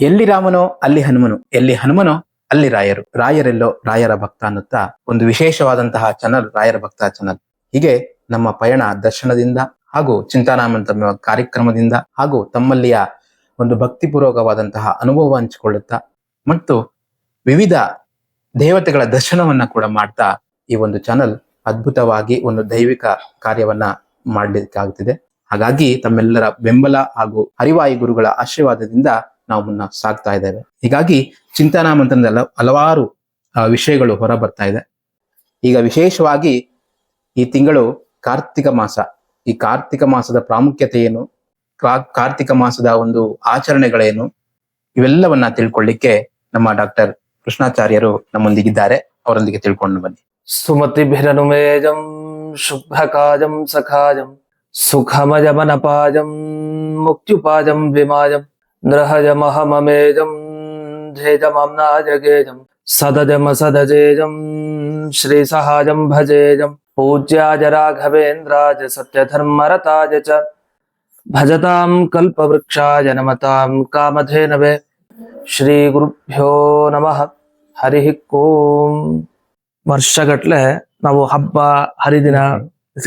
ಎಲ್ಲಿ ರಾಮನೋ, ಅಲ್ಲಿ ಹನುಮನು. ಎಲ್ಲಿ ಹನುಮನೋ, ಅಲ್ಲಿ ರಾಯರು. ರಾಯರೆಲ್ಲೋ ರಾಯರ ಭಕ್ತ ಅನ್ನುತ್ತಾ ಒಂದು ವಿಶೇಷವಾದಂತಹ ಚಾನಲ್ ರಾಯರ ಭಕ್ತ ಚಾನಲ್ ಹೀಗೆ ನಮ್ಮ ಪಯಣ ದರ್ಶನದಿಂದ ಹಾಗೂ ಚಿಂತಾನಾಮಂತ ಕಾರ್ಯಕ್ರಮದಿಂದ ಹಾಗೂ ತಮ್ಮಲ್ಲಿಯ ಒಂದು ಭಕ್ತಿಪೂರ್ವಕವಾದಂತಹ ಅನುಭವ ಹಂಚಿಕೊಳ್ಳುತ್ತಾ ಮತ್ತು ವಿವಿಧ ದೇವತೆಗಳ ದರ್ಶನವನ್ನ ಕೂಡ ಮಾಡ್ತಾ ಈ ಒಂದು ಚಾನಲ್ ಅದ್ಭುತವಾಗಿ ಒಂದು ದೈವಿಕ ಕಾರ್ಯವನ್ನ ಮಾಡಲಿಕ್ಕಾಗುತ್ತಿದೆ ಹಾಗಾಗಿ ತಮ್ಮೆಲ್ಲರ ಬೆಂಬಲ ಹಾಗೂ ಹರಿವಾಯಿ ಗುರುಗಳ ಆಶೀರ್ವಾದದಿಂದ ನಾವು ಮುನ್ನ ಸಾಗ್ತಾ ಇದ್ದೇವೆ. ಹೀಗಾಗಿ ಚಿಂತನಾ ಮಂತ್ರದಲ್ಲಿ ಹಲವಾರು ವಿಷಯಗಳು ಹೊರ ಬರ್ತಾ ಇದೆ. ಈಗ ವಿಶೇಷವಾಗಿ ಈ ತಿಂಗಳು ಕಾರ್ತಿಕ ಮಾಸ. ಈ ಕಾರ್ತಿಕ ಮಾಸದ ಪ್ರಾಮುಖ್ಯತೆ ಏನು ಕಾರ್ತಿಕ ಮಾಸದ ಒಂದು ಆಚರಣೆಗಳೇನು? ಇವೆಲ್ಲವನ್ನ ತಿಳ್ಕೊಳ್ಳಿಕ್ಕೆ ನಮ್ಮ ಡಾಕ್ಟರ್ ಕೃಷ್ಣಾಚಾರ್ಯರು ನಮ್ಮೊಂದಿಗಿದ್ದಾರೆ. ಅವರೊಂದಿಗೆ ತಿಳ್ಕೊಂಡು ಬನ್ನಿ. ಸುಮತಿಭಿರನುಮೇಜಂ ಶುಭ್ರಕಾಜಂ ಸಖಾಜಂ, ಸುಖಮಜಮನಪಾಜಂ, ಮುಕ್ತ್ಯುಪಾಜಂ, ವಿಮಾಜಂ. ನೃಹಜಮಹಮಮೇಜಂ ಧೇಜಮಾಮ್ನಾಜಗೇಜಂ ಸದಜಮ ಸದಜೇಜಂ ಶ್ರೀ ಶ್ರೀಸಹಾಜಂ ಭಜೇಜಂ ಪೂಜ್ಯಾಜ ರಾಘವೇಂದ್ರಾಜ ಸತ್ಯಧರ್ಮರತಾಜ ಚ ಭಜತಾಂ ಕಲ್ಪವೃಕ್ಷಾಯ ನಮತಾಂ ಕಾಮಧೇನವೇ ಶ್ರೀ ಗುರುಭ್ಯೋ ನಮಃ ಹರಿ ಓಂ ವರ್ಷಗಟ್ಲೆ ನಾವು ಹಬ್ಬ ಹರಿದಿನ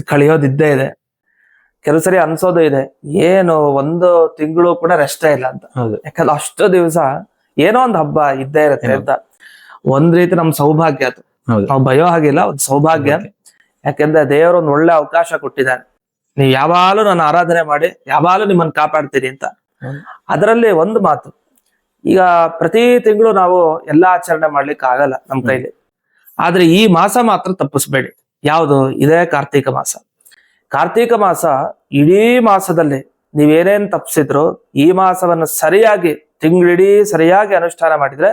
ಕಳೆಯೋದಿದ್ದೇ ಇದೆ. ಕೆಲವು ಸರಿ ಅನ್ಸೋದು ಇದೆ. ಏನು ಒಂದು ತಿಂಗಳು ಕೂಡ ರೆಸ್ಟೇ ಇಲ್ಲ ಅಂತ. ಹೌದು. ಯಾಕಂದ್ರೆ ಅಷ್ಟು ದಿವಸ ಏನೋ ಒಂದು ಹಬ್ಬ ಇದ್ದೇ ಇರುತ್ತೆ ಅಂತ. ಒಂದ್ ರೀತಿ ನಮ್ ಸೌಭಾಗ್ಯ ಅದು. ನಾವು ಭಯೋ ಹಾಗಿಲ್ಲ ಒಂದು ಸೌಭಾಗ್ಯ. ಯಾಕೆಂದ್ರೆ ದೇವರು ಒಂದು ಒಳ್ಳೆ ಅವಕಾಶ ಕೊಟ್ಟಿದ್ದಾನೆ ನೀವು ಯಾವಾಗಲೂ ನಾನು ಆರಾಧನೆ ಮಾಡಿ ಯಾವಾಗಲೂ ನಿಮ್ಮನ್ನ ಕಾಪಾಡ್ತೀನಿ ಅಂತ. ಅದರಲ್ಲಿ ಒಂದು ಮಾತು. ಈಗ ಪ್ರತಿ ತಿಂಗಳು ನಾವು ಎಲ್ಲಾ ಆಚರಣೆ ಮಾಡ್ಲಿಕ್ಕೆ ಆಗಲ್ಲ ನಮ್ ಕೈಲಿ. ಆದ್ರೆ ಈ ಮಾಸ ಮಾತ್ರ ತಪ್ಪಿಸ್ಬೇಡಿ. ಯಾವುದು? ಇದೇ ಕಾರ್ತಿಕ ಮಾಸ. ಕಾರ್ತೀಕ ಮಾಸ ಇಡೀ ಮಾಸದಲ್ಲಿ ನೀವೇನೇನ್ ತಪ್ಪಿಸಿದ್ರು ಈ ಮಾಸವನ್ನ ಸರಿಯಾಗಿ ತಿಂಗಳಿಡೀ ಸರಿಯಾಗಿ ಅನುಷ್ಠಾನ ಮಾಡಿದ್ರೆ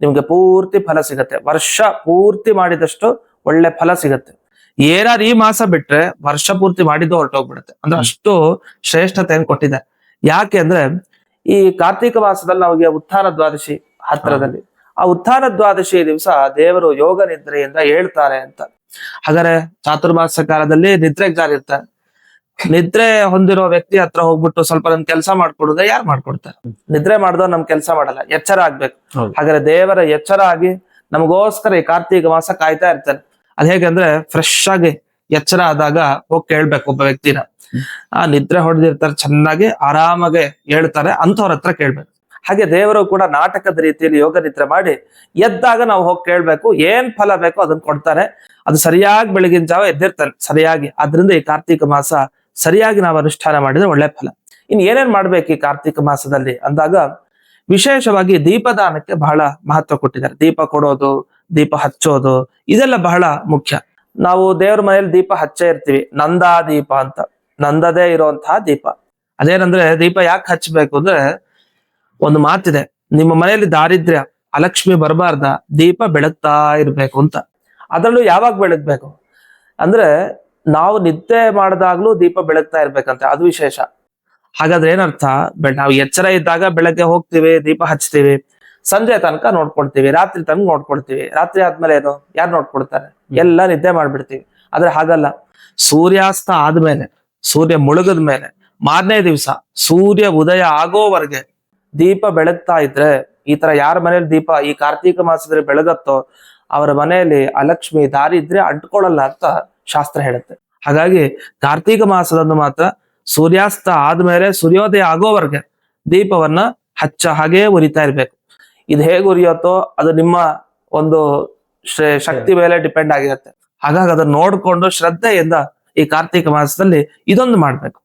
ನಿಮ್ಗೆ ಪೂರ್ತಿ ಫಲ ಸಿಗತ್ತೆ. ವರ್ಷ ಪೂರ್ತಿ ಮಾಡಿದಷ್ಟು ಒಳ್ಳೆ ಫಲ ಸಿಗತ್ತೆ. ಏನಾದ್ರು ಈ ಮಾಸ ಬಿಟ್ರೆ ವರ್ಷ ಪೂರ್ತಿ ಮಾಡಿದ್ದು ಹೊರಟೋಗ್ಬಿಡುತ್ತೆ. ಅಂದ್ರೆ ಅಷ್ಟು ಶ್ರೇಷ್ಠತೆಯನ್ನು ಕೊಟ್ಟಿದೆ. ಯಾಕೆ ಅಂದ್ರೆ ಈ ಕಾರ್ತೀಕ ಮಾಸದಲ್ಲಿ ನಮಗೆ ಉತ್ಥಾನ ದ್ವಾದಶಿ ಹತ್ತಿರದಲ್ಲಿ ಆ ಉತ್ಥಾನ ದ್ವಾದಶಿ ದಿವಸ ದೇವರು ಯೋಗ ನಿದ್ರೆಯಿಂದ ಹೇಳ್ತಾರೆ ಅಂತ. ಹಾಗಾದ್ರೆ ಚಾತುರ್ಮಾಸ ಕಾಲದಲ್ಲಿ ನಿದ್ರೆಗೆ ಜಾರಿರ್ತಾರೆ ನಿದ್ರೆ ಹೊಂದಿರೋ ವ್ಯಕ್ತಿ ಹತ್ರ ಹೋಗ್ಬಿಟ್ಟು ಸ್ವಲ್ಪ ನಮ್ ಕೆಲಸ ಮಾಡ್ಕೊಡುದ ಯಾರು ಮಾಡ್ಕೊಡ್ತಾರೆ? ನಿದ್ರೆ ಮಾಡಿದವ್ರು ನಮ್ ಕೆಲಸ ಮಾಡಲ್ಲ ಎಚ್ಚರ ಆಗ್ಬೇಕು. ಹಾಗಾದ್ರೆ ದೇವರ ಎಚ್ಚರ ಆಗಿ ನಮಗೋಸ್ಕರ ಈ ಕಾರ್ತೀಕ ಮಾಸ ಕಾಯ್ತಾ ಇರ್ತಾರೆ. ಅದ್ ಹೇಗಂದ್ರೆ ಫ್ರೆಶ್ ಆಗಿ ಎಚ್ಚರ ಆದಾಗ ಹೋಗಿ ಕೇಳ್ಬೇಕು ಒಬ್ಬ ವ್ಯಕ್ತಿನ. ಆ ನಿದ್ರೆ ಹೊಡೆದಿರ್ತಾರೆ ಚೆನ್ನಾಗಿ ಆರಾಮಾಗಿ ಹೇಳ್ತಾರೆ ಅಂತವ್ರ ಹತ್ರ ಕೇಳ್ಬೇಕು. ಹಾಗೆ ದೇವರು ಕೂಡ ನಾಟಕದ ರೀತಿಯಲ್ಲಿ ಯೋಗ ನಿದ್ರೆ ಮಾಡಿ ಎದ್ದಾಗ ನಾವು ಹೋಗಿ ಕೇಳ್ಬೇಕು ಏನ್ ಫಲ ಬೇಕೋ ಅದನ್ನ ಕೊಡ್ತಾರೆ. ಅದು ಸರಿಯಾಗಿ ಬೆಳಗಿನ ಜಾವ ಎದ್ದಿರ್ತಾನೆ ಸರಿಯಾಗಿ. ಆದ್ರಿಂದ ಈ ಕಾರ್ತಿಕ ಮಾಸ ಸರಿಯಾಗಿ ನಾವು ಅನುಷ್ಠಾನ ಮಾಡಿದ್ರೆ ಒಳ್ಳೆ ಫಲ. ಇನ್ ಏನೇನ್ ಮಾಡ್ಬೇಕು ಈ ಕಾರ್ತಿಕ ಮಾಸದಲ್ಲಿ? ಅಂದಾಗ ವಿಶೇಷವಾಗಿ ದೀಪದಾನಕ್ಕೆ ಬಹಳ ಮಹತ್ವ ಕೊಟ್ಟಿದ್ದಾರೆ. ದೀಪ ಕೊಡೋದು, ದೀಪ ಹಚ್ಚೋದು, ಇದೆಲ್ಲ ಬಹಳ ಮುಖ್ಯ. ನಾವು ದೇವ್ರ ಮನೆಯಲ್ಲಿ ದೀಪ ಹಚ್ಚೇ ಇರ್ತೀವಿ. ನಂದಾ ದೀಪ ಅಂತ. ನಂದದೇ ಇರುವಂತಹ ದೀಪ. ಅದೇನಂದ್ರೆ ದೀಪ ಯಾಕೆ ಹಚ್ಚಬೇಕು ಅಂದ್ರೆ ಒಂದು ಮಾತಿದೆ. ನಿಮ್ಮ ಮನೆಯಲ್ಲಿ ದಾರಿದ್ರ್ಯ, ಅಲಕ್ಷ್ಮಿ ಬರಬಾರ್ದ, ದೀಪ ಬೆಳಗ್ತಾ ಇರ್ಬೇಕು ಅಂತ. ಅದರಲ್ಲೂ ಯಾವಾಗ ಬೆಳಗ್ಬೇಕು? ಅಂದ್ರೆ ನಾವು ನಿದ್ದೆ ಮಾಡಿದಾಗ್ಲೂ ದೀಪ ಬೆಳಗ್ತಾ ಇರ್ಬೇಕಂತೆ ಅದು ವಿಶೇಷ. ಹಾಗಾದ್ರೆ ಏನರ್ಥ? ನಾವು ಎಚ್ಚರ ಇದ್ದಾಗ ಬೆಳಗ್ಗೆ ಹೋಗ್ತೀವಿ ದೀಪ ಹಚ್ತೀವಿ ಸಂಜೆ ತನಕ ನೋಡ್ಕೊಳ್ತೀವಿ ರಾತ್ರಿ ತನಕ ನೋಡ್ಕೊಳ್ತೀವಿ. ರಾತ್ರಿ ಆದ್ಮೇಲೆ ಏನು? ಯಾರು ನೋಡ್ಕೊಳ್ತಾರೆ? ಎಲ್ಲ ನಿದ್ದೆ ಮಾಡ್ಬಿಡ್ತೀವಿ. ಆದ್ರೆ ಹಾಗಲ್ಲ. ಸೂರ್ಯಾಸ್ತ ಆದ್ಮೇಲೆ ಸೂರ್ಯ ಮುಳುಗದ ಮೇಲೆ ಮಾರನೇ ದಿವಸ ಸೂರ್ಯ ಉದಯ ಆಗೋವರೆಗೆ ದೀಪ ಬೆಳಗ್ತಾ ಇದ್ರೆ ಈ ತರ ಯಾರ ಮನೇಲಿ ದೀಪ ಈ ಕಾರ್ತೀಕ ಮಾಸದಲ್ಲಿ ಬೆಳಗತ್ತೋ ಅವರ ಮನೆಯಲ್ಲಿ ಅಲಕ್ಷ್ಮಿ ದಾರಿ ಇದ್ರೆ ಅಂಟ್ಕೊಳ್ಳಲ್ಲ ಅಂತ ಶಾಸ್ತ್ರ ಹೇಳುತ್ತೆ. ಹಾಗಾಗಿ ಕಾರ್ತೀಕ ಮಾಸದಂದು ಮಾತ್ರ ಸೂರ್ಯಾಸ್ತ ಆದ್ಮೇಲೆ ಸೂರ್ಯೋದಯ ಆಗೋವರೆಗೆ ದೀಪವನ್ನ ಹಚ್ಚ ಹಾಗೇ ಉರಿತಾ ಇರ್ಬೇಕು. ಇದು ಹೇಗೆ ಉರಿಯುತ್ತೋ ಅದು ನಿಮ್ಮ ಒಂದು ಶಕ್ತಿ ಮೇಲೆ ಡಿಪೆಂಡ್ ಆಗಿರುತ್ತೆ. ಹಾಗಾಗಿ ಅದನ್ನ ನೋಡ್ಕೊಂಡು ಶ್ರದ್ಧೆಯಿಂದ ಈ ಕಾರ್ತೀಕ ಮಾಸದಲ್ಲಿ ಇದೊಂದು ಮಾಡ್ಬೇಕು.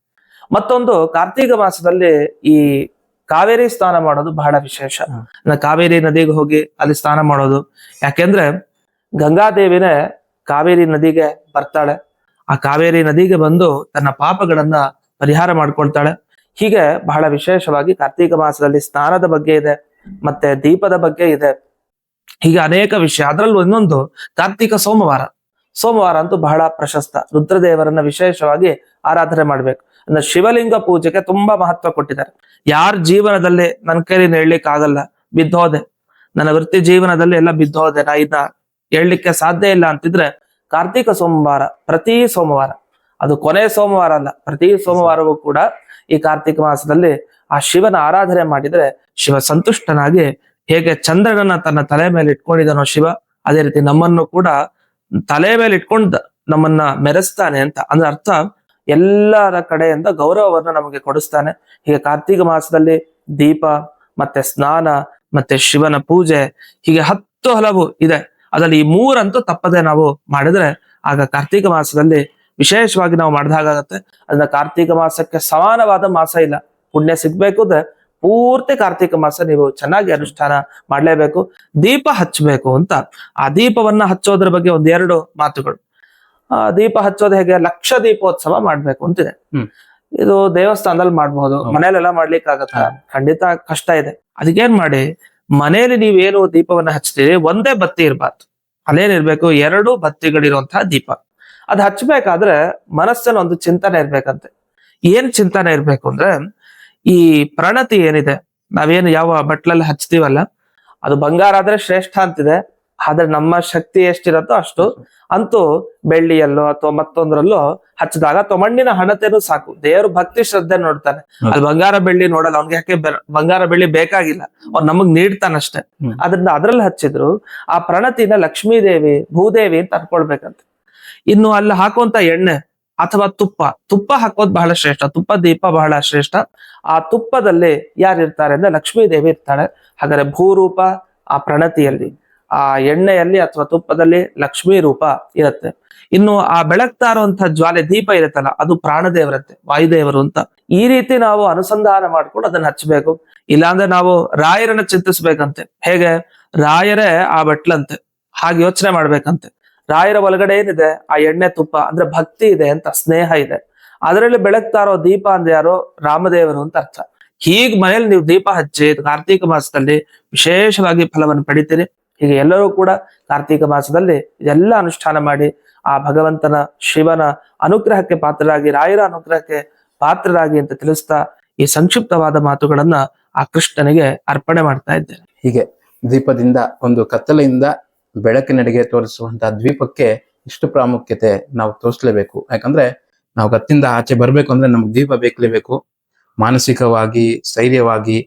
ಮತ್ತೊಂದು ಕಾರ್ತೀಕ ಮಾಸದಲ್ಲಿ ಈ ಕಾವೇರಿ ಸ್ನಾನ ಮಾಡೋದು ಬಹಳ ವಿಶೇಷ. ನಾ ಕಾವೇರಿ ನದಿಗೆ ಹೋಗಿ ಅಲ್ಲಿ ಸ್ನಾನ ಮಾಡೋದು. ಯಾಕೆಂದ್ರೆ ಗಂಗಾದೇವಿನೇ ಕಾವೇರಿ ನದಿಗೆ ಬರ್ತಾಳೆ. ಆ ಕಾವೇರಿ ನದಿಗೆ ಬಂದು ತನ್ನ ಪಾಪಗಳನ್ನ ಪರಿಹಾರ ಮಾಡ್ಕೊಳ್ತಾಳೆ. ಹೀಗೆ ಬಹಳ ವಿಶೇಷವಾಗಿ ಕಾರ್ತೀಕ ಮಾಸದಲ್ಲಿ ಸ್ನಾನದ ಬಗ್ಗೆ ಇದೆ ಮತ್ತೆ ದೀಪದ ಬಗ್ಗೆ ಇದೆ. ಹೀಗೆ ಅನೇಕ ವಿಷಯ. ಅದರಲ್ಲೂ ಇನ್ನೊಂದು ಕಾರ್ತೀಕ ಸೋಮವಾರ. ಸೋಮವಾರ ಅಂತೂ ಬಹಳ ಪ್ರಶಸ್ತ. ರುದ್ರದೇವರನ್ನ ವಿಶೇಷವಾಗಿ ಆರಾಧನೆ ಮಾಡ್ಬೇಕು. ಅಂದ್ರೆ ಶಿವಲಿಂಗ ಪೂಜೆಗೆ ತುಂಬಾ ಮಹತ್ವ ಕೊಟ್ಟಿದ್ದಾರೆ. ಯಾರ ಜೀವನದಲ್ಲಿ ನನ್ನ ಕೈಲಿ ಹೇಳಲಿಕ್ಕೆ ಆಗಲ್ಲ, ಬಿದ್ದೋದೆ. ನನ್ನ ವೃತ್ತಿ ಜೀವನದಲ್ಲಿ ಎಲ್ಲ ಬಿದ್ದೋದೆ. ನಾ ಇದನ್ನ ಹೇಳಲಿಕ್ಕೆ ಸಾಧ್ಯ ಇಲ್ಲ ಅಂತಿದ್ರೆ ಕಾರ್ತಿಕ ಸೋಮವಾರ, ಪ್ರತಿ ಸೋಮವಾರ. ಅದು ಕೊನೆ ಸೋಮವಾರ ಅಲ್ಲ, ಪ್ರತಿ ಸೋಮವಾರವೂ ಕೂಡ ಈ ಕಾರ್ತಿಕ ಮಾಸದಲ್ಲಿ ಆ ಶಿವನ ಆರಾಧನೆ ಮಾಡಿದ್ರೆ ಶಿವ ಸಂತುಷ್ಟನಾಗಿ ಹೇಗೆ ಚಂದ್ರನನ್ನ ತನ್ನ ತಲೆ ಮೇಲೆ ಇಟ್ಕೊಂಡಿದ್ದಾನೋ ಶಿವ, ಅದೇ ರೀತಿ ನಮ್ಮನ್ನು ಕೂಡ ತಲೆ ಮೇಲೆ ಇಟ್ಕೊಂಡು ನಮ್ಮನ್ನ ಮೆರೆಸ್ತಾನೆ ಅಂತ. ಅಂದ್ರೆ ಅರ್ಥ, ಎಲ್ಲರ ಕಡೆಯಿಂದ ಗೌರವವನ್ನು ನಮಗೆ ಕೊಡಿಸ್ತಾನೆ. ಹೀಗೆ ಕಾರ್ತಿಕ ಮಾಸದಲ್ಲಿ ದೀಪ ಮತ್ತೆ ಸ್ನಾನ ಮತ್ತೆ ಶಿವನ ಪೂಜೆ, ಹೀಗೆ ಹತ್ತು ಹಲವು ಇದೆ. ಅದರಲ್ಲಿ ಈ ಮೂರಂತೂ ತಪ್ಪದೆ ನಾವು ಮಾಡಿದ್ರೆ ಆಗ ಕಾರ್ತಿಕ ಮಾಸದಲ್ಲಿ ವಿಶೇಷವಾಗಿ ನಾವು ಮಾಡಿದಾಗತ್ತೆ ಅದನ್ನ ಕಾರ್ತಿಕ ಮಾಸಕ್ಕೆ ಸಮಾನವಾದ ಮಾಸ ಇಲ್ಲ. ಪುಣ್ಯ ಸಿಗ್ಬೇಕು ಅಂದ್ರೆ ಪೂರ್ತಿ ಕಾರ್ತಿಕ ಮಾಸ ನೀವು ಚೆನ್ನಾಗಿ ಅನುಷ್ಠಾನ ಮಾಡಲೇಬೇಕು. ದೀಪ ಹಚ್ಚಬೇಕು ಅಂತ. ಆ ದೀಪವನ್ನ ಹಚ್ಚೋದ್ರ ಬಗ್ಗೆ ಒಂದೆರಡು ಮಾತುಗಳು. ಆ ದೀಪ ಹಚ್ಚೋದು ಹೇಗೆ? ಲಕ್ಷ ದೀಪೋತ್ಸವ ಮಾಡ್ಬೇಕು ಅಂತಿದೆ. ಇದು ದೇವಸ್ಥಾನದಲ್ಲಿ ಮಾಡಬಹುದು ಹೌದು. ಮನೇಲೆಲ್ಲ ಮಾಡ್ಲಿಕ್ಕೆ ಆಗತ್ತ ಖಂಡಿತ ಕಷ್ಟ ಇದೆ. ಅದಕ್ಕೇನ್ ಮಾಡಿ? ಮನೆಯಲ್ಲಿ ನೀವೇನು ದೀಪವನ್ನ ಹಚ್ತೀರಿ? ಒಂದೇ ಬತ್ತಿ ಇರ್ಬಾರ್ದು. ಅಲ್ಲೇನಿರ್ಬೇಕು ಎರಡು ಬತ್ತಿಗಳಿರುವಂತಹ ದೀಪ. ಅದ್ ಹಚ್ಬೇಕಾದ್ರೆ ಮನಸ್ಸಲ್ಲಿ ಒಂದು ಚಿಂತನೆ ಇರ್ಬೇಕಂತೆ. ಏನ್ ಚಿಂತನೆ ಇರ್ಬೇಕು ಅಂದ್ರೆ ಈ ಪ್ರಣತಿ ಏನಿದೆ ನಾವೇನು ಯಾವ ಬಟ್ಲಲ್ಲಿ ಹಚ್ತೀವಲ್ಲ ಅದು ಬಂಗಾರ ಆದ್ರೆ ಶ್ರೇಷ್ಠ ಅಂತಿದೆ ಆದ್ರೆ ನಮ್ಮ ಶಕ್ತಿ ಎಷ್ಟಿರತ್ತೋ ಅಷ್ಟು ಅಂತೂ ಬೆಳ್ಳಿಯಲ್ಲೋ ಅಥವಾ ಮತ್ತೊಂದ್ರಲ್ಲೋ ಹಚ್ಚಿದಾಗ ಅಥವಾ ಮಣ್ಣಿನ ಹಣತೆನೂ ಸಾಕು. ದೇವರು ಭಕ್ತಿ ಶ್ರದ್ಧೆ ನೋಡ್ತಾನೆ. ಅಲ್ಲಿ ಬಂಗಾರ ಬೆಳ್ಳಿ ನೋಡಲ್ಲ ಅವ್ನಿಗೆ ಯಾಕೆ ಬಂಗಾರ ಬೆಳ್ಳಿ ಬೇಕಾಗಿಲ್ಲ. ಅವ್ರು ನಮಗ್ ನೀಡ್ತಾನಷ್ಟೇ ಅಷ್ಟೇ. ಅದರಿಂದ ಅದ್ರಲ್ಲಿ ಹಚ್ಚಿದ್ರು ಆ ಪ್ರಣತಿನ ಲಕ್ಷ್ಮೀ ದೇವಿ ಭೂದೇವಿ ಅಂತ ಅನ್ಕೊಳ್ಬೇಕಂತ. ಇನ್ನು ಅಲ್ಲಿ ಹಾಕುವಂತ ಎಣ್ಣೆ ಅಥವಾ ತುಪ್ಪ. ತುಪ್ಪ ಹಾಕೋದು ಬಹಳ ಶ್ರೇಷ್ಠ. ತುಪ್ಪ ದೀಪ ಬಹಳ ಶ್ರೇಷ್ಠ. ಆ ತುಪ್ಪದಲ್ಲಿ ಯಾರಿರ್ತಾರೆ ಅಂದ್ರೆ ಲಕ್ಷ್ಮೀ ದೇವಿ ಇರ್ತಾಳೆ. ಹಾಗಾದ್ರೆ ಭೂರೂಪ ಆ ಪ್ರಣತಿಯಲ್ಲಿ, ಆ ಎಣ್ಣೆಯಲ್ಲಿ ಅಥವಾ ತುಪ್ಪದಲ್ಲಿ ಲಕ್ಷ್ಮೀ ರೂಪ ಇರುತ್ತೆ. ಇನ್ನು ಆ ಬೆಳಗ್ತಾ ಇರುವಂತಹ ಜ್ವಾಲೆ ದೀಪ ಇರುತ್ತಲ್ಲ, ಅದು ಪ್ರಾಣದೇವರಂತೆ ವಾಯುದೇವರು ಅಂತ. ಈ ರೀತಿ ನಾವು ಅನುಸಂಧಾನ ಮಾಡ್ಕೊಂಡು ಅದನ್ನ ಹಚ್ಚಬೇಕು. ಇಲ್ಲಾಂದ್ರೆ ನಾವು ರಾಯರನ್ನ ಚಿಂತಿಸ್ಬೇಕಂತೆ. ಹೇಗೆ? ರಾಯರೇ ಆ ಬೆಟ್ಲಂತೆ, ಹಾಗೆ ಯೋಚನೆ ಮಾಡ್ಬೇಕಂತೆ. ರಾಯರ ಒಳಗಡೆ ಏನಿದೆ? ಆ ಎಣ್ಣೆ ತುಪ್ಪ, ಅಂದ್ರೆ ಭಕ್ತಿ ಇದೆ ಅಂತ, ಸ್ನೇಹ ಇದೆ. ಅದರಲ್ಲಿ ಬೆಳಗ್ತಾ ಇರೋ ದೀಪ ಅಂದ್ರೆ ಯಾರು ರಾಮದೇವರು ಅಂತ ಅರ್ಥ. ಹೀಗ್ ಮನೇಲಿ ನೀವು ದೀಪ ಹಚ್ಚಿ ಕಾರ್ತೀಕ ಮಾಸದಲ್ಲಿ ವಿಶೇಷವಾಗಿ ಫಲವನ್ನು ಪಡಿತೀರಿ. ಹೀಗೆ ಎಲ್ಲರೂ ಕೂಡ ಕಾರ್ತೀಕ ಮಾಸದಲ್ಲಿ ಇದೆಲ್ಲ ಅನುಷ್ಠಾನ ಮಾಡಿ ಆ ಭಗವಂತನ ಶಿವನ ಅನುಗ್ರಹಕ್ಕೆ ಪಾತ್ರರಾಗಿ, ರಾಯರ ಅನುಗ್ರಹಕ್ಕೆ ಪಾತ್ರರಾಗಿ ಅಂತ ತಿಳಿಸ್ತಾ ಈ ಸಂಕ್ಷಿಪ್ತವಾದ ಮಾತುಗಳನ್ನ ಆ ಕೃಷ್ಣನಿಗೆ ಅರ್ಪಣೆ ಮಾಡ್ತಾ ಇದ್ದೇನೆ. ಹೀಗೆ ದೀಪದಿಂದ ಒಂದು ಕತ್ತಲೆಯಿಂದ ಬೆಳಕಿನಡೆಗೆ ತೋರಿಸುವಂತಹ ದ್ವೀಪಕ್ಕೆ ಇಷ್ಟು ಪ್ರಾಮುಖ್ಯತೆ ನಾವು ತೋರಿಸ್ಲೇಬೇಕು. ಯಾಕಂದ್ರೆ ನಾವು ಗತ್ತಿಂದ ಆಚೆ ಬರಬೇಕು ಅಂದ್ರೆ ನಮ್ಗೆ ದೀಪ ಬೇಕಲೇಬೇಕು ಮಾನಸಿಕವಾಗಿ ಸ್ಥೈರ್ಯವಾಗಿ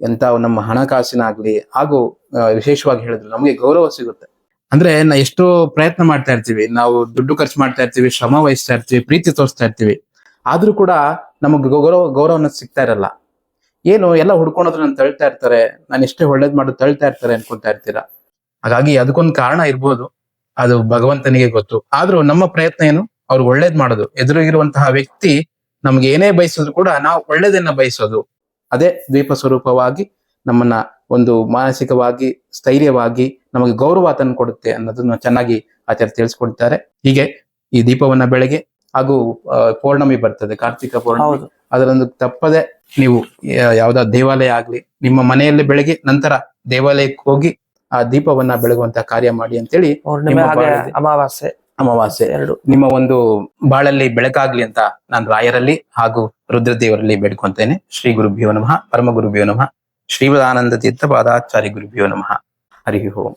ಎಂತ ನಮ್ಮ ಹಣಕಾಸಿನಾಗ್ಲಿ ಹಾಗೂ ಆ, ವಿಶೇಷವಾಗಿ ಹೇಳಿದ್ರು ನಮಗೆ ಗೌರವ ಸಿಗುತ್ತೆ. ಅಂದ್ರೆ ನಾ ಎಷ್ಟೋ ಪ್ರಯತ್ನ ಮಾಡ್ತಾ ಇರ್ತೀವಿ. ನಾವು ದುಡ್ಡು ಖರ್ಚು ಮಾಡ್ತಾ ಇರ್ತೀವಿ ಶ್ರಮ ವಹಿಸ್ತಾ ಇರ್ತೀವಿ ಪ್ರೀತಿ ತೋರಿಸ್ತಾ ಇರ್ತೀವಿ. ಆದ್ರೂ ಕೂಡ ನಮಗೆ ಗೌರವ ಗೌರವನ ಸಿಗ್ತಾ ಇರಲ್ಲ. ಏನು ಎಲ್ಲ ಹುಡ್ಕೊಳೋದು ನಾನು ತಳ್ತಾ ಇರ್ತಾರೆ ನಾನು ಎಷ್ಟೇ ಒಳ್ಳೇದ್ ಮಾಡೋದು ತಳ್ತಾ ಇರ್ತಾರೆ ಅನ್ಕೊಂತಾ ಇರ್ತೀರಾ? ಹಾಗಾಗಿ ಅದಕ್ಕೊಂದು ಕಾರಣ ಇರ್ಬೋದು. ಅದು ಭಗವಂತನಿಗೆ ಗೊತ್ತು. ಆದ್ರೂ ನಮ್ಮ ಪ್ರಯತ್ನ ಏನು? ಅವ್ರು ಒಳ್ಳೇದ್ ಮಾಡೋದು. ಎದುರಿಗಿರುವಂತಹ ವ್ಯಕ್ತಿ ನಮ್ಗೆ ಏನೇ ಬಯಸಿದ್ರು ಕೂಡ ನಾವು ಒಳ್ಳೇದನ್ನ ಬಯಸೋದು. ಅದೇ ದ್ವೀಪ ಸ್ವರೂಪವಾಗಿ ನಮ್ಮನ್ನ ಒಂದು ಮಾನಸಿಕವಾಗಿ ಸ್ಥೈರ್ಯವಾಗಿ ನಮಗೆ ಗೌರವ ತಂದು ಕೊಡುತ್ತೆ ಅನ್ನೋದನ್ನ ಚೆನ್ನಾಗಿ ಆಚಾರ್ಯ ತಿಳಿಸ್ಕೊಡ್ತಾರೆ. ಹೀಗೆ ಈ ದೀಪವನ್ನ ಬೆಳಗ್ಗೆ ಹಾಗೂ ಪೌರ್ಣಮಿ ಬರ್ತದೆ ಕಾರ್ತಿಕ ಪೌರ್ಣಮಿ. ಅದರೊಂದು ತಪ್ಪದೆ ನೀವು ಯಾವ್ದಾದ್ರು ಯಾವ್ದಾ ದೇವಾಲಯ ಆಗ್ಲಿ ನಿಮ್ಮ ಮನೆಯಲ್ಲಿ ಬೆಳಗ್ಗೆ ನಂತರ ದೇವಾಲಯಕ್ಕೆ ಹೋಗಿ ಆ ದೀಪವನ್ನ ಬೆಳಗುವಂತ ಕಾರ್ಯ ಮಾಡಿ ಅಂತೇಳಿ ಅಮಾವಾಸ್ಯೆ. ಅಮಾವಾಸ್ಯೆ ಎರಡು. ನಿಮ್ಮ ಒಂದು ಬಾಳಲ್ಲಿ ಬೆಳಕಾಗ್ಲಿ ಅಂತ ನಾನು ರಾಯರಲ್ಲಿ ಹಾಗೂ ರುದ್ರದೇವರಲ್ಲಿ ಬೇಡ್ಕೊಂತೇನೆ. ಶ್ರೀ ಗುರುಭ್ಯೋ ನಮಃ ಪರಮ ಗುರುಭ್ಯೋ ನಮಃ, ಶ್ರೀಮದಾನಂದ ತೀರ್ಥ ಪಾದಾಚಾರಿ ಗುರುಭ್ಯೋ ನಮಃ. ಹರಿ ಓಂ.